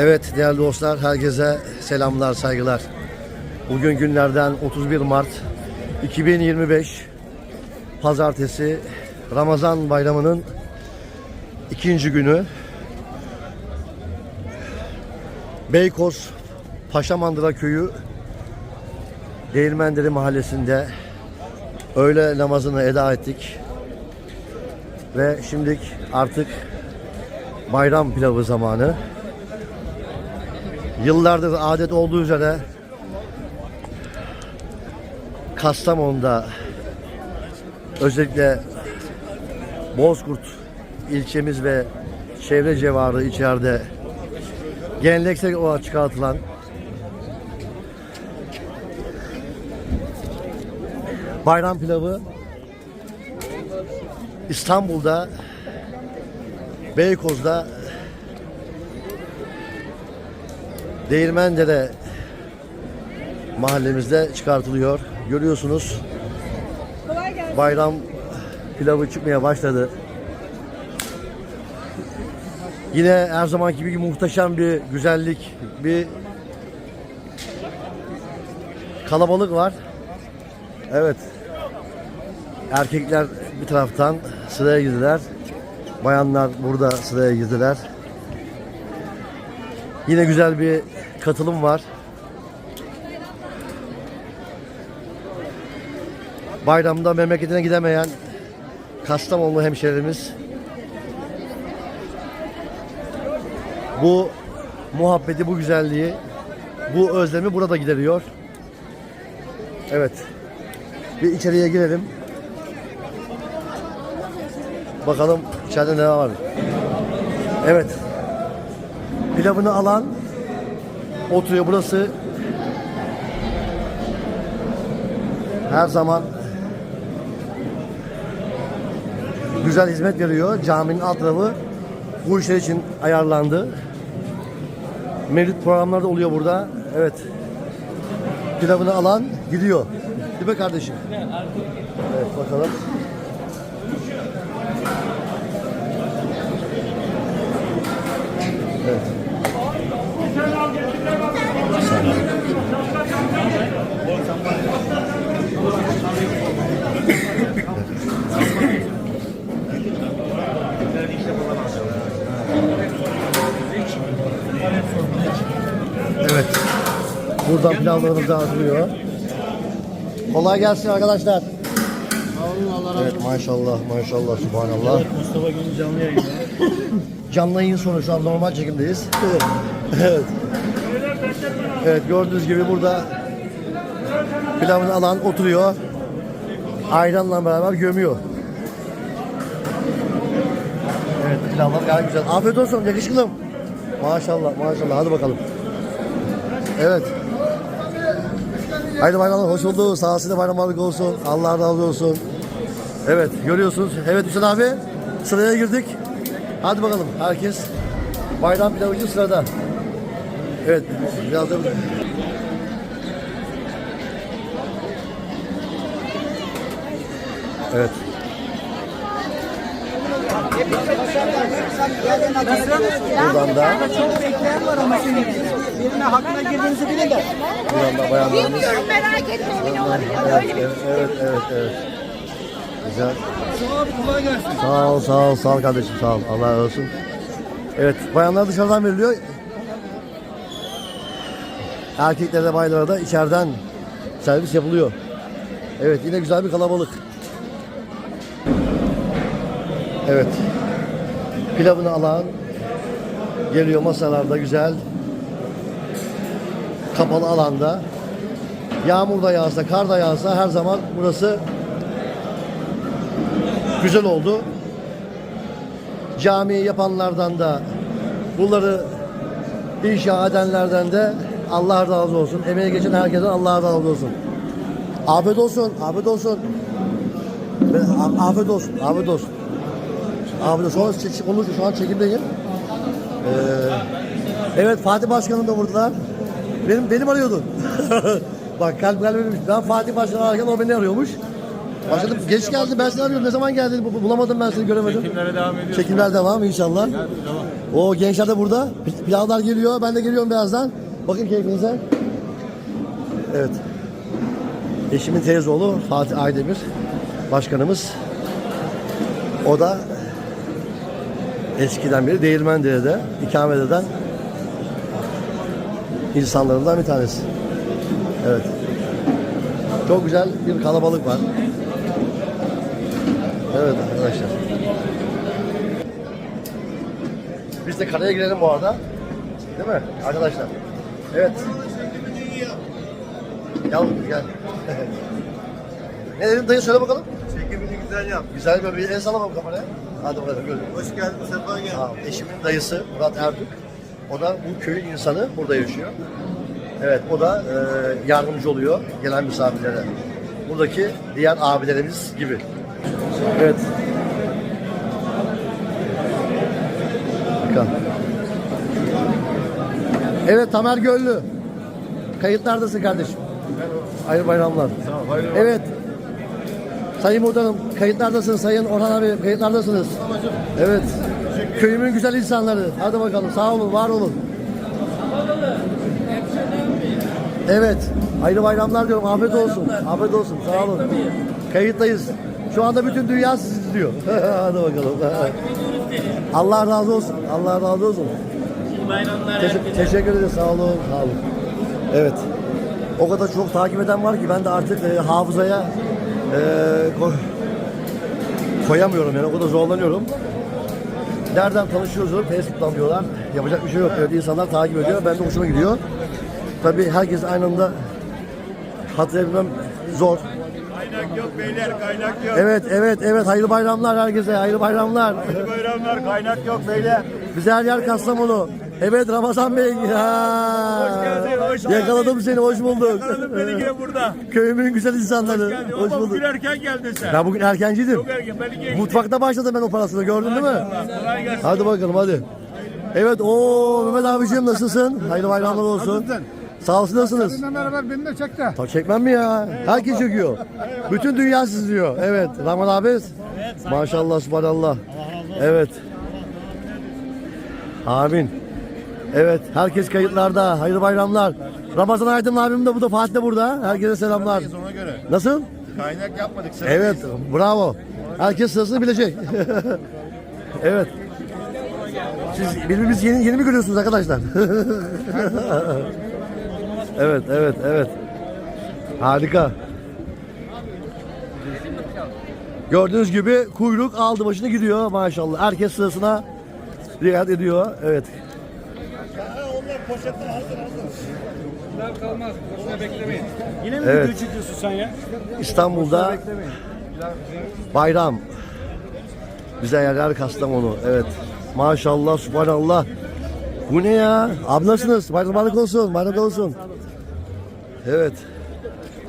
Evet değerli dostlar herkese selamlar saygılar. Bugün günlerden 31 Mart 2025 Pazartesi Ramazan bayramının ikinci günü. Beykoz Paşamandıra köyü Değirmendere mahallesinde öğle namazını eda ettik. Ve şimdilik artık bayram pilavı zamanı. Yıllardır adet olduğu üzere Kastamonu'da özellikle Bozkurt ilçemiz ve çevre civarı içeride geleneksel olarak çıkartılan bayram pilavı İstanbul'da Beykoz'da Değirmendere mahallemizde çıkartılıyor. Görüyorsunuz bayram pilavı çıkmaya başladı. Yine her zamanki gibi muhteşem bir güzellik, bir kalabalık var. Evet. Erkekler bir taraftan sıraya girdiler. Bayanlar burada sıraya girdiler. Yine güzel bir katılım var. Bayramda memleketine gidemeyen Kastamonu hemşerimiz bu muhabbeti, bu güzelliği, bu özlemi burada gideriyor. Evet. Bir içeriye girelim. Bakalım içeride ne var. Evet. Pilavını alan oturuyor. Burası her zaman güzel hizmet veriyor. Caminin alt tarafı bu işler için ayarlandı. Mevlüt programları da oluyor burada. Evet. Pilavını alan gidiyor. Değil mi kardeşim? Evet bakalım. Evet. Evet. Buradan pilavlarımız dağıtılıyor. Kolay gelsin arkadaşlar. Evet maşallah maşallah subhanallah. Mustafa Gönül canlı yayında. Canlı yayın sonu şu an normal çekimdeyiz. evet. Evet gördüğünüz gibi burada pilavını alan oturuyor. Ayranla beraber gömüyor. Evet pilavlar gayet güzel. Afiyet olsun yakışıklım. Maşallah maşallah hadi bakalım. Evet. Haydi bayramlar hoş bulduk. Sağ bayramlarlık olsun. Allah razı olsun. Evet görüyorsunuz. Evet Hüseyin abi sıraya girdik. Hadi bakalım herkes bayram pilavı için sırada. Evet biraz da Evet. Buradan da Çok bekleyen var ama şimdi birine hakkına girdiğinizi bilin de. buradan da bayanlarımız. Bilmiyorum merak etmeyin olabilir. Evet, Öyle bir evet, evet. Güzel. Abi kolay gelsin. Sağ ol, sağ ol, sağ ol kardeşim, sağ ol. Allah razı olsun. Evet, bayanlar dışarıdan veriliyor. Erkeklere de baylara da içeriden servis yapılıyor. Evet, yine güzel bir kalabalık. Evet. Pilavını alan geliyor masalarda güzel. Kapalı alanda. Yağmur da yağsa, kar da yağsa her zaman burası güzel oldu. Cami yapanlardan da bunları inşa edenlerden de Allah razı olsun. Emeği geçen herkesten Allah razı olsun. Afiyet olsun, afiyet olsun. Afiyet olsun, afiyet olsun. Afiyet olsun. Çek- konuş, şu an çekimdeyim. Ee, evet Fatih Başkanım da buradalar. Benim benim arıyordu. Bak kalp kalbim Ben Fatih Başkan ararken o beni arıyormuş. Başladım. Geç geldin. Ben seni arıyorum. Ne zaman geldin? Bu- Bulamadım ben seni göremedim. Çekimlere devam ediyoruz. Çekimler devam inşallah. O gençler de burada. Pilavlar geliyor. Ben de geliyorum birazdan. Bakın keyfinize. Evet. Eşimin teyze oğlu Fatih Aydemir başkanımız. O da eskiden beri Değirmendere'de ikamet eden insanlarından bir tanesi. Evet. Çok güzel bir kalabalık var. Evet arkadaşlar. Biz de karaya girelim bu arada. Değil mi arkadaşlar? Evet. Gel gel. ne dedin dayı söyle bakalım. Çekimini güzel yap. Güzel böyle bir el salamam kameraya. Hadi bakalım görelim. Hoş geldin, sefa geldin. Tamam. Eşimin dayısı Murat Erdük. O da bu köyün insanı. Burada yaşıyor. Evet o da e, yardımcı oluyor gelen misafirlere. Buradaki diğer abilerimiz gibi. Evet. Bakalım. Evet Tamer Göllü. Kayıtlardasın kardeşim. Hayırlı bayramlar. Evet. Sayın Muhtarım kayıtlardasınız. Sayın Orhan abi kayıtlardasınız. Evet. Köyümün güzel insanları. Hadi bakalım sağ olun, var olun. Evet. Hayırlı bayramlar diyorum. Afiyet olsun. Afiyet olsun. Sağ olun. Kayıttayız. Şu anda bütün dünya sizi izliyor. Hadi bakalım. Allah razı olsun. Allah razı olsun. Teşekkür, teşekkür ederiz. Sağ olun. Sağ olun. Evet. O kadar çok takip eden var ki ben de artık e, hafızaya e, koy- koyamıyorum yani o kadar zorlanıyorum. Nereden tanışıyoruz diyorum, Facebook'tan diyorlar. Yapacak bir şey yok. Evet, insanlar takip ediyor. Ben de hoşuma gidiyor. Tabii herkes aynı anda hatırlayabilmem zor. Kaynak yok beyler, kaynak yok. Evet, evet, evet. Hayırlı bayramlar herkese. Hayırlı bayramlar. Hayırlı bayramlar, kaynak yok beyler. Bize her yer Kastamonu. Evet Ramazan Bey. Ha. Hoş geldin, hoş geldin. Yakaladım seni, hoş bulduk. Yakaladım beni yine burada. Köyümün güzel insanları. Geldin. Hoş Ama bulduk. bugün erken geldin sen. Ben bugün erkenciydim. Çok erken, beni geçtin. Mutfakta başladım ben operasyonu gördün değil mi? Kolay gelsin. Hadi bakalım hadi. Evet o Mehmet abiciğim nasılsın? Hayırlı bayramlar olsun. Sağ olsun nasılsınız? Seninle beraber beni de çek de. Tabii çekmem mi ya? Herkes çekiyor. Bütün dünya siz diyor. Evet. Rahman abi. Maşallah subhanallah. Evet. Amin. Evet. Herkes kayıtlarda. Hayırlı bayramlar. Ramazan Aydın abim de bu da Fatih de burada. Herkese selamlar. Ona göre. Nasıl? Kaynak yapmadık. Sen Evet. Bravo. Herkes sırasını bilecek. evet. Siz birbirimizi yeni, yeni mi görüyorsunuz arkadaşlar? evet, evet, evet. Harika. Gördüğünüz gibi kuyruk aldı başını gidiyor maşallah. Herkes sırasına riayet ediyor. Evet. Yine mi Evet. video çekiyorsun sen ya? İstanbul'da bayram. Bize yerler Kastamonu. Evet. Maşallah, subhanallah. Bu ne ya? Abi nasılsınız? Bayramlık olsun, bayramlık olsun. Evet.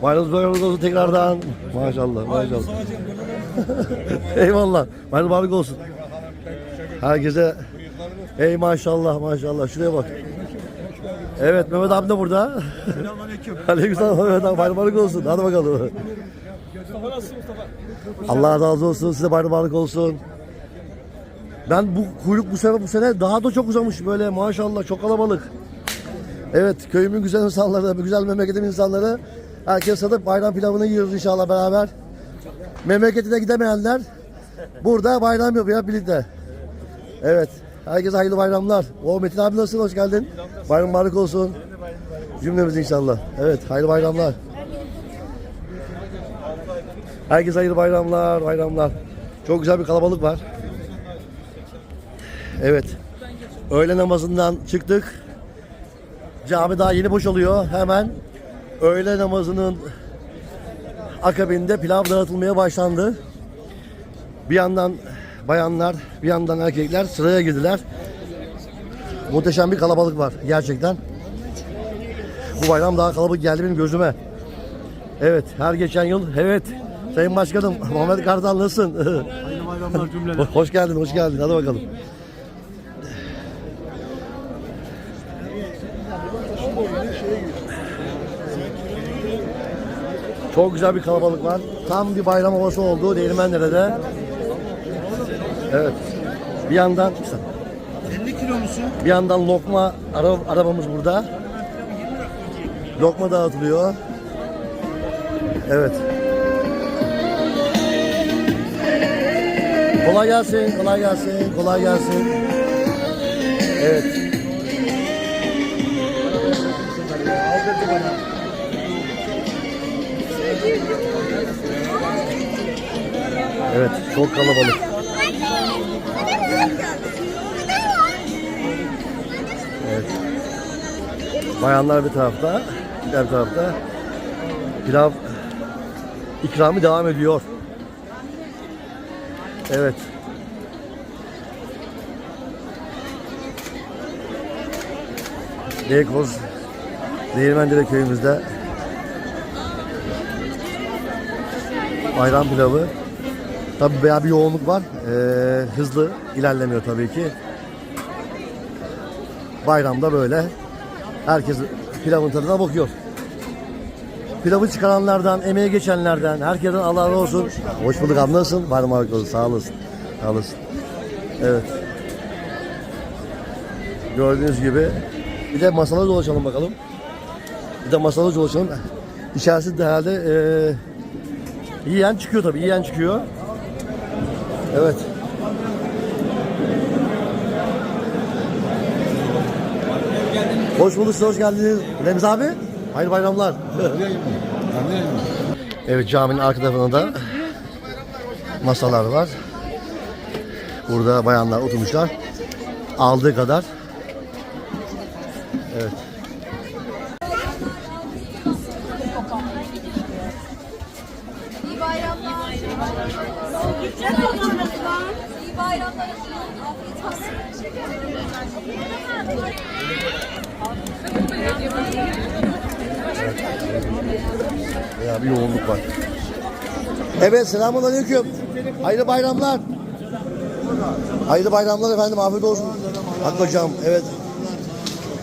Bayramlık bayramlık olsun tekrardan. Maşallah, maşallah. Eyvallah. Bayramlık olsun. Herkese Ey maşallah maşallah. Şuraya bak. Evet Mehmet abi de burada. Selamünaleyküm. Aleykümselam Mehmet abi bayramlık olsun. Hadi bakalım. Allah razı olsun. Size bayramlık olsun. Ben bu kuyruk bu sene bu sene daha da çok uzamış böyle maşallah çok kalabalık. Evet köyümün güzel insanları, güzel memleketim insanları. Herkes sadık bayram pilavını yiyoruz inşallah beraber. Memleketine gidemeyenler burada bayram yapıyor birlikte. Evet. Herkese hayırlı bayramlar. O Metin abi nasılsın? Hoş geldin. Bayram mübarek olsun. Cümlemiz inşallah. Evet, hayırlı bayramlar. Herkese hayırlı bayramlar, bayramlar. Çok güzel bir kalabalık var. Evet. Öğle namazından çıktık. Cami daha yeni boşalıyor. Hemen öğle namazının akabinde pilav dağıtılmaya başlandı. Bir yandan bayanlar, bir yandan erkekler sıraya girdiler. Muhteşem bir kalabalık var gerçekten. Bu bayram daha kalabalık geldi benim gözüme. Evet, her geçen yıl evet. Sayın Başkanım, Muhammed Kartal nasılsın? Hayırlı bayramlar cümleler. hoş geldin, hoş geldin. Hadi bakalım. Çok güzel bir kalabalık var. Tam bir bayram havası oldu Değirmendere'de. Evet. Bir yandan 50 kilo musun? bir yandan lokma ara, arabamız burada. Lokma dağıtılıyor. Evet. Kolay gelsin, kolay gelsin, kolay gelsin. Evet. Evet, çok kalabalık. Bayanlar bir tarafta, diğer tarafta. Pilav ikramı devam ediyor. Evet. Beykoz Değirmendere köyümüzde bayram pilavı. Tabii bayağı bir yoğunluk var. Ee, hızlı ilerlemiyor tabii ki. Bayramda böyle herkes pilavın tadına bakıyor. Pilavı çıkaranlardan, emeğe geçenlerden, herkesten Allah razı olsun. Hoş bulduk abi? Bayram abi olsun. Sağ olasın. Sağ olasın. Evet. Gördüğünüz gibi bir de masada dolaşalım bakalım. Bir de masada dolaşalım. İçerisi de herhalde eee yiyen çıkıyor tabii. Yiyen çıkıyor. Evet. Hoş bulduk, hoş geldiniz. Remzi abi, hayırlı bayramlar. evet, caminin arka tarafında da masalar var. Burada bayanlar oturmuşlar. Aldığı kadar. Evet. İyi bayramlar. İyi bayramlar. Ya bir yoğunluk var. Evet selamun aleyküm. Hayırlı bayramlar. Hayırlı bayramlar efendim. Afiyet olsun. Hakkı hocam. Evet.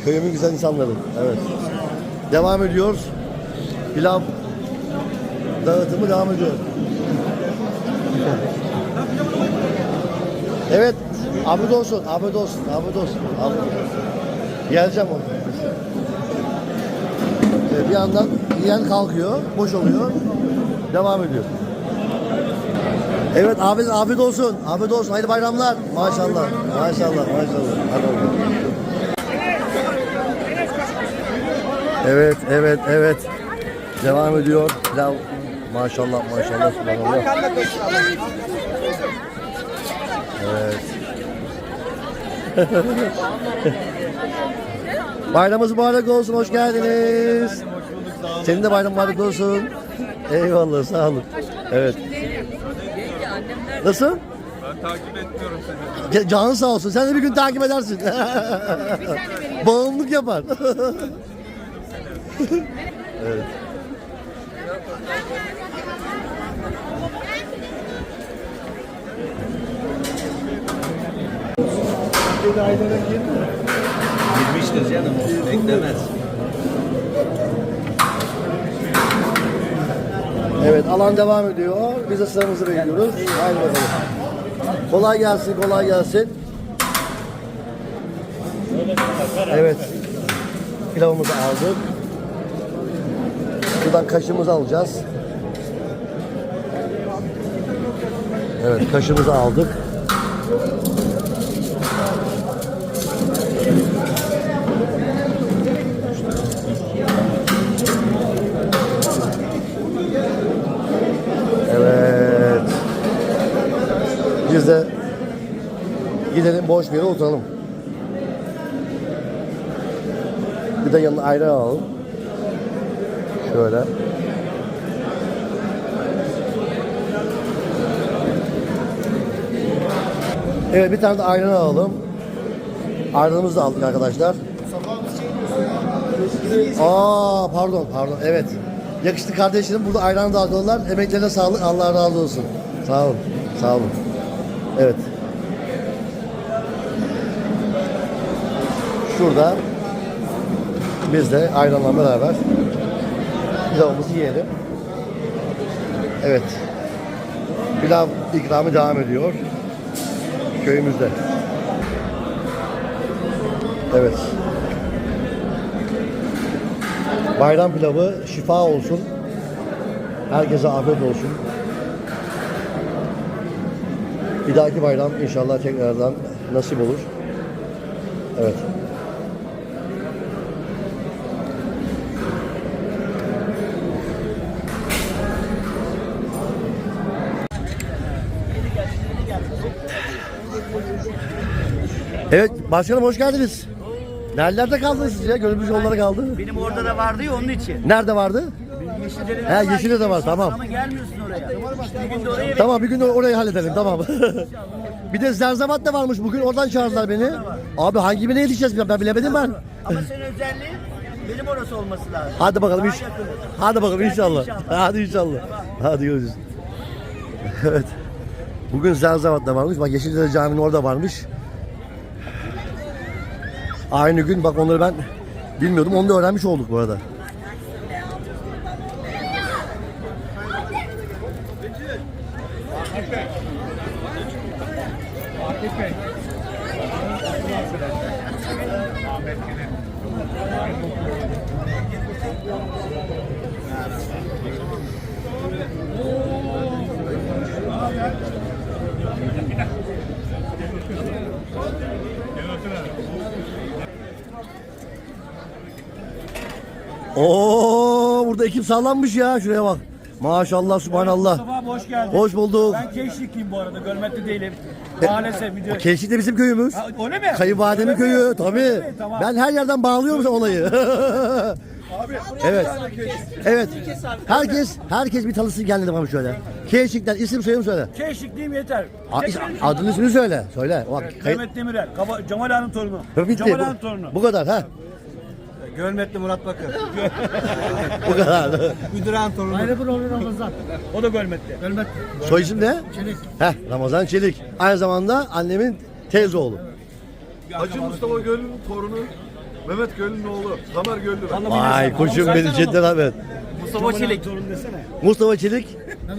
Köyümün güzel insanları. Evet. Devam ediyoruz. Pilav dağıtımı devam ediyor. Evet. Afiyet olsun. Afiyet olsun. Afiyet olsun. Afiyet olsun. Geleceğim onu. Evet, bir yandan yiyen kalkıyor, boş oluyor, devam ediyor. Evet abi afiyet olsun. Afiyet olsun. Hayırlı bayramlar. Maşallah. Maşallah. Maşallah. Hadi bakalım. Evet, evet, evet. Devam ediyor. Pilav. Maşallah, maşallah. Subhanallah. Evet. Bayramımız mübarek olsun. Hoş geldiniz. Senin de bayram mübarek olsun. Eyvallah. Sağ olun. Evet. Nasıl? Ben takip etmiyorum seni. Ca- Canın sağ olsun. Sen de bir gün takip edersin. Bağımlılık yapar. evet. Girmiştir canım beklemez. Evet alan devam ediyor. Biz de sıramızı bekliyoruz. Haydi bakalım. Kolay gelsin, kolay gelsin. Evet. Pilavımızı aldık. Buradan kaşığımızı alacağız. Evet kaşığımızı aldık. Evet. Biz de gidelim boş bir yere oturalım. Bir de yanına ayran alalım. Şöyle. Evet bir tane de ayran alalım. Ayranımızı da aldık arkadaşlar. Aa pardon pardon evet. Yakıştı kardeşlerim burada ayran dağıtıyorlar. Emeklerine sağlık Allah razı olsun. Sağ olun. Sağ olun. Evet. Şurada biz de ayranla beraber pilavımızı yiyelim. Evet. Pilav ikramı devam ediyor. Köyümüzde. Evet. Bayram pilavı şifa olsun. Herkese afiyet olsun. Bir dahaki bayram inşallah tekrardan nasip olur. Evet. Evet başkanım hoş geldiniz. Nerelerde kaldınız siz ya? Gönüllü yollara kaldı. Benim orada da vardı ya onun için. Nerede vardı? Yeşildere'de He Yeşil'de de var tamam. Ama gelmiyorsun oraya. Bir gün de oraya Tamam bir gün de orayı halledelim tamam. bir de Zerzavat da varmış bugün oradan çağırdılar beni. Abi hangi birine yetişeceğiz ben, ben bilemedim ben. Ama senin özelliğin benim orası olması lazım. Hadi bakalım Daha iş. yakın. Hadi bakalım Belki inşallah. inşallah. Hadi inşallah. Hadi görüşürüz. evet. Bugün Zerzavat'ta varmış. Bak Yeşildere Camii'nin orada varmış. Aynı gün bak onları ben bilmiyordum. Onu da öğrenmiş olduk bu arada. Sağlanmış ya. Şuraya bak. Maşallah subhanallah. Mustafa abi hoş geldin. Hoş bulduk. Ben Keşlikliyim bu arada, Gölmetli değilim. Maalesef video... Keşik de bizim köyümüz. Ha, öyle mi? Kayınvalidemin Öyle mi? köyü Öyle tabii. mi? Tamam. Ben her yerden bağlıyorum olayı. evet. Evet. Herkes herkes bir tanısın kendine bakalım şöyle. Keşik'ten isim soyum söyle. Keşlikliyim yeter. A- is- Adını ismini söyle. Söyle. Bak, kayıt. Mehmet Demirel, Kaba, Cemal Han'ın torunu. Bitti. Cemal Bu, Han'ın torunu. bu kadar ha. Gölmetli Murat Bakır. Bu kadar. Müdüran torunu. Ayrı bir Ramazan. O da Gölmetli. Gölmetli. Soy isim ne? Çelik. Heh, Ramazan Çelik. Aynı zamanda annemin teyze oğlu. Hacı Mustafa Göl'ün torunu Mehmet Göl'ün oğlu Tamer Göl'lü. Vay koçum benim cidden Ahmet. Mustafa Çelik. Torun desene. Mustafa Çelik.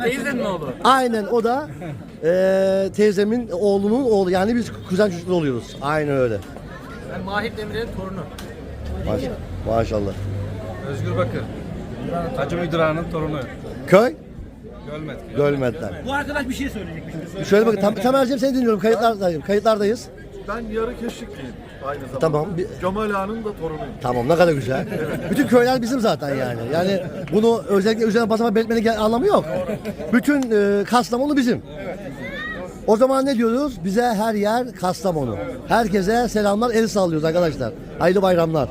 Teyzenin oğlu. Aynen o da eee teyzemin oğlunun oğlu. Yani biz kuzen çocuklar oluyoruz. Aynen öyle. Ben Mahir Demirel'in torunu. Maş maşallah. Özgür Bakır. Hacı Müdüran'ın torunu. Köy? Gölmet. Gölmet'ten. Bu arkadaş bir şey söyleyecekmiş. Şöyle bakın Tam, Tamer'cim seni dinliyorum. Kayıtlardayım. Kayıtlardayız. Ben yarı keşikliyim aynı zamanda. Tamam. Bir- Cemal Ağa'nın da torunuyum. Tamam ne kadar güzel. Bütün köyler bizim zaten yani. Yani bunu özellikle üzerine basama belirtmenin anlamı yok. Bütün e, Kastamonu bizim. O zaman ne diyoruz? Bize her yer Kastamonu. Herkese selamlar, el sallıyoruz arkadaşlar. Hayırlı bayramlar.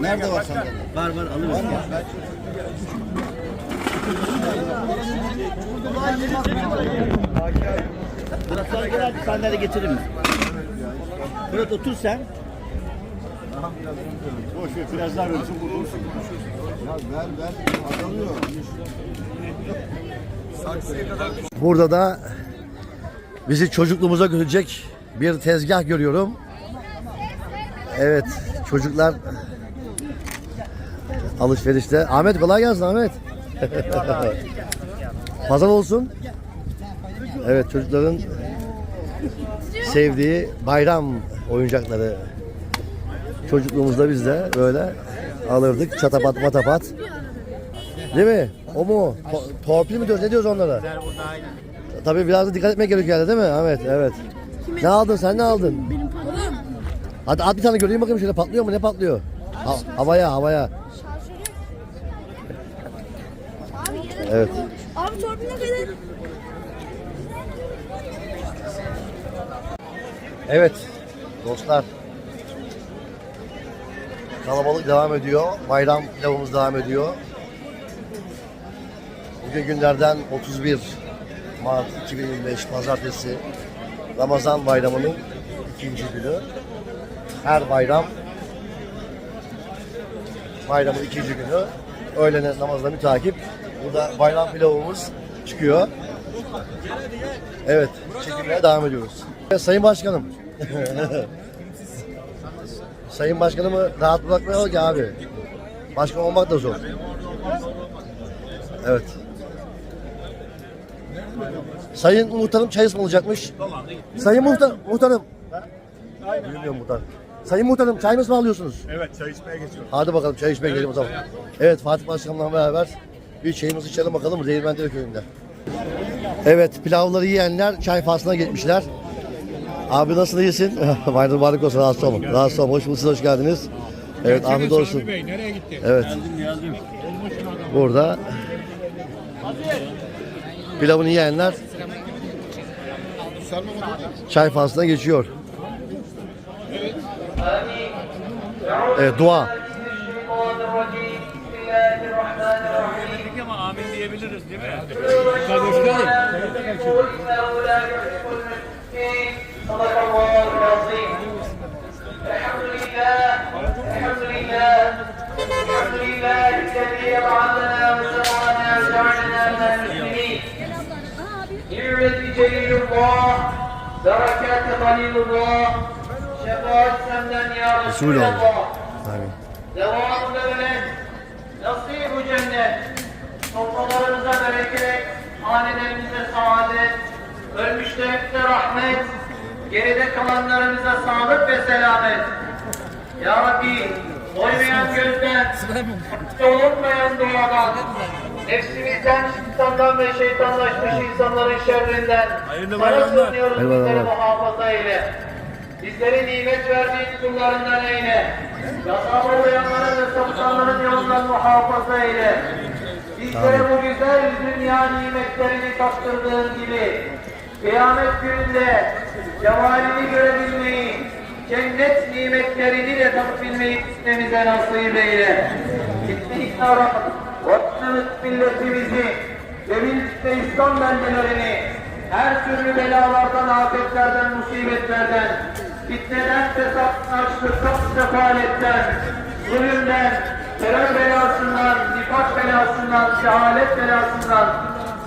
Nerede var sandalye? Var var alırız. Murat sana gel hadi sandalye getiririm. Murat otur sen. Boş ver biraz daha ölsün bulursun. Ya ver ver azalıyor. Burada da bizi çocukluğumuza götürecek bir tezgah görüyorum. Evet, çocuklar alışverişte. Ahmet kolay gelsin Ahmet. Pazar olsun. Evet, çocukların sevdiği bayram oyuncakları. Çocukluğumuzda biz de böyle alırdık çatapat matapat. Değil mi? O mu? To- torpil mi diyoruz? Ne diyoruz onlara? Tabii biraz da dikkat etmek gerekiyor yani, değil mi Ahmet? Evet. Ne aldın sen ne aldın? Hadi at bir tane göreyim bakayım şöyle patlıyor mu ne patlıyor? Ha- havaya havaya. Abi yere Evet. Abi torpil ne kadar? Evet dostlar. Kalabalık devam ediyor. Bayram pilavımız devam ediyor. Bugün günlerden 31 Mart 2025 Pazartesi. Ramazan bayramının ikinci günü. Her bayram bayramın ikinci günü öğlene namazla mütakip burada bayram pilavımız çıkıyor. Evet, çekimlere devam ediyoruz. Sayın Başkanım. Sayın Başkanımı rahat bırakmayalım ki abi. Başkan olmak da zor. Evet. Sayın Muhtarım çay ısmarlayacakmış. Sayın Muhtar, Muhtarım. Bilmiyorum Muhtar. Sayın Muhtarım çay mı ısmarlıyorsunuz? Evet çay içmeye geçiyoruz. Hadi bakalım çay içmeye gidelim o zaman. Evet Fatih Başkan'la beraber bir çayımızı içelim bakalım Değirmendeре köyünde. Evet pilavları yiyenler çay faslına gitmişler. Abi nasıl iyisin? Bayram mübarek olsun rahatsız olma. Rahatsız olma. Hoş bulduk, hoş geldiniz. Evet afiyet olsun. Bey nereye gitti? Evet. Burada pilavını yiyenler çay faslına geçiyor Evet dua. Ama amin diyebiliriz değil mi? صدق الله العظيم الحمد لله الحمد لله الحمد لله الذي أبعدنا وسوانا وجعلنا من المسلمين نعمة جليل الله بركات خليل الله şefaat senden ya Resulallah. Amin. Devamlı ölen, nasip cennet, sofralarımıza bereket, hanelerimize saadet, ölmüşlerimize rahmet, geride kalanlarımıza sağlık ve selamet. Ya Rabbi, doymayan gözden, olunmayan duadan, nefsimizden, insandan ve şeytanlaşmış insanların şerrinden, sana sığınıyoruz bizleri muhafaza eyle. Bizleri nimet verdiğin kullarından eyle. Yasama uyanların ve sapıtanların yolundan muhafaza eyle. Bizlere bu güzel dünya nimetlerini tattırdığın gibi kıyamet gününde cemalini görebilmeyi, cennet nimetlerini de tatabilmeyi gitmemize nasip eyle. Gittik Arap, vatanımız milletimizi ve birlikte İslam beldelerini her türlü belalardan, afetlerden, musibetlerden, fitneden, fesattan, açlıktan, sefaletten, zulümden, terör belasından, nifak belasından, cehalet belasından,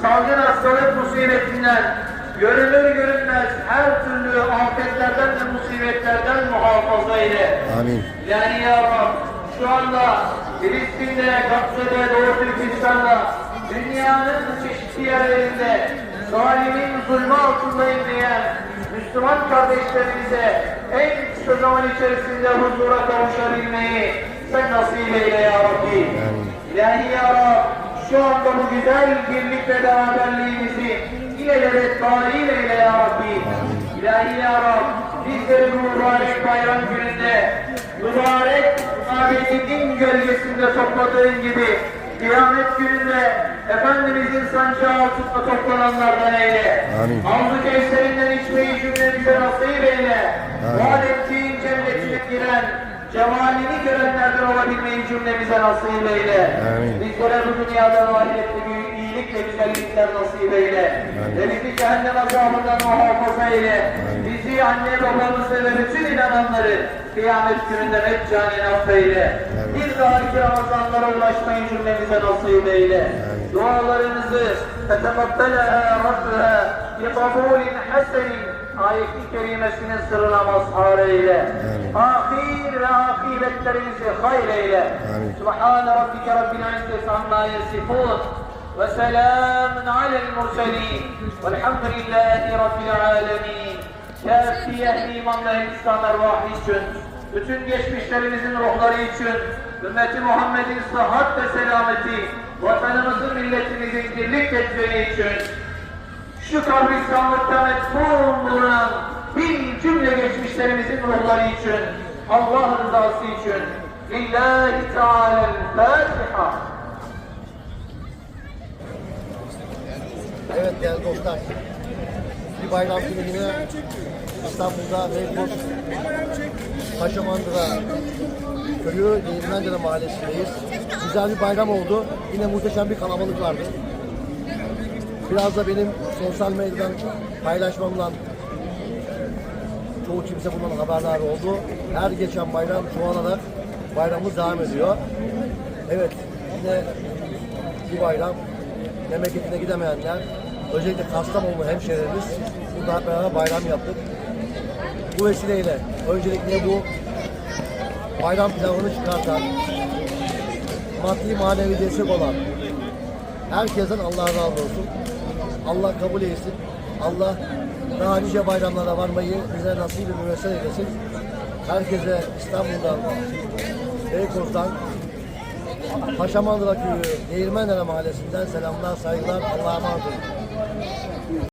salgın hastalık musibetinden, görünür görünmez her türlü afetlerden ve musibetlerden muhafaza eyle. Amin. Yani ya Rab şu anda Filistin'de, Gazze'de, Doğu Türkistan'da dünyanın çeşitli yerlerinde zalimin zulmü altında inleyen Müslüman kardeşlerimize en kısa zaman içerisinde huzura kavuşabilmeyi sen nasip eyle ya Rabbi. İlahi ya Rab şu anda bu güzel birlik ve beraberliğimizi ilelebet daim eyle ya Rabbi. İlahi ya Rab bizleri bu mübarek bayram gününde mübarek abiyetin gölgesinde topladığın gibi kıyamet gününde Efendimizin sancağı altında toplananlardan eyle. Amin. Havzu Kevser'inden içmeyi cümlemize nasip eyle. Vaat ettiğin cennetine giren cemalini görenlerden olabilmeyi cümlemize nasip eyle. Amin. Bizlere bu dünyada ve ahirette büyük iyilik ve güzellikler nasip eyle. Ve bizi cehennem azabından muhafaza eyle. Bizi anne babamızı ve bütün inananları kıyamet gününde meccanen affeyle. Bir dahaki Ramazanlara ulaşmayı cümlemize nasip eyle. Dualarınızı tetemabbeleha Rabbiha bi kabulin ayet-i kerimesinin sırrına mazhar eyle. Ahir ve akıbetlerimizi hayır eyle. Subhan rabbike rabbil izzeti amma yasifun. Ve selamun alel murselin. Velhamdülillahi rabbil alemin. Kâfi ehli ve İslam ervahı için, bütün geçmişlerimizin ruhları için, ümmeti Muhammed'in sıhhat ve selameti, vatanımızın, milletimizin birlik düzeni için, şu kabristanlıkta metfun bulunan bin cümle geçmişlerimizin ruhları için, Allah rızası için, Lillahi Teala'l-Fatiha. Evet değerli dostlar. Bir bayram günü yine İstanbul'da Beykoz Paşamandıra köyü Değirmendeре mahallesindeyiz. Güzel bir bayram oldu. Yine muhteşem bir kalabalık vardı. Biraz da benim sosyal medyadan paylaşmamla çoğu kimse bundan haberdar oldu. Her geçen bayram çoğalarak bayramımız devam ediyor. Evet yine bu bayram memleketine gidemeyenler özellikle Kastamonu hemşehrilerimiz burada hep beraber bayram yaptık. Bu vesileyle öncelikle bu bayram pilavını çıkartan, maddi manevi destek olan herkesten Allah razı olsun. Allah kabul etsin. Allah daha nice bayramlara varmayı bize nasip ve müessir eylesin. Herkese İstanbul'dan, Beykoz'dan, Paşamandıra Köyü, Değirmenlere Mahallesi'nden selamlar, saygılar. Allah'a emanet olun.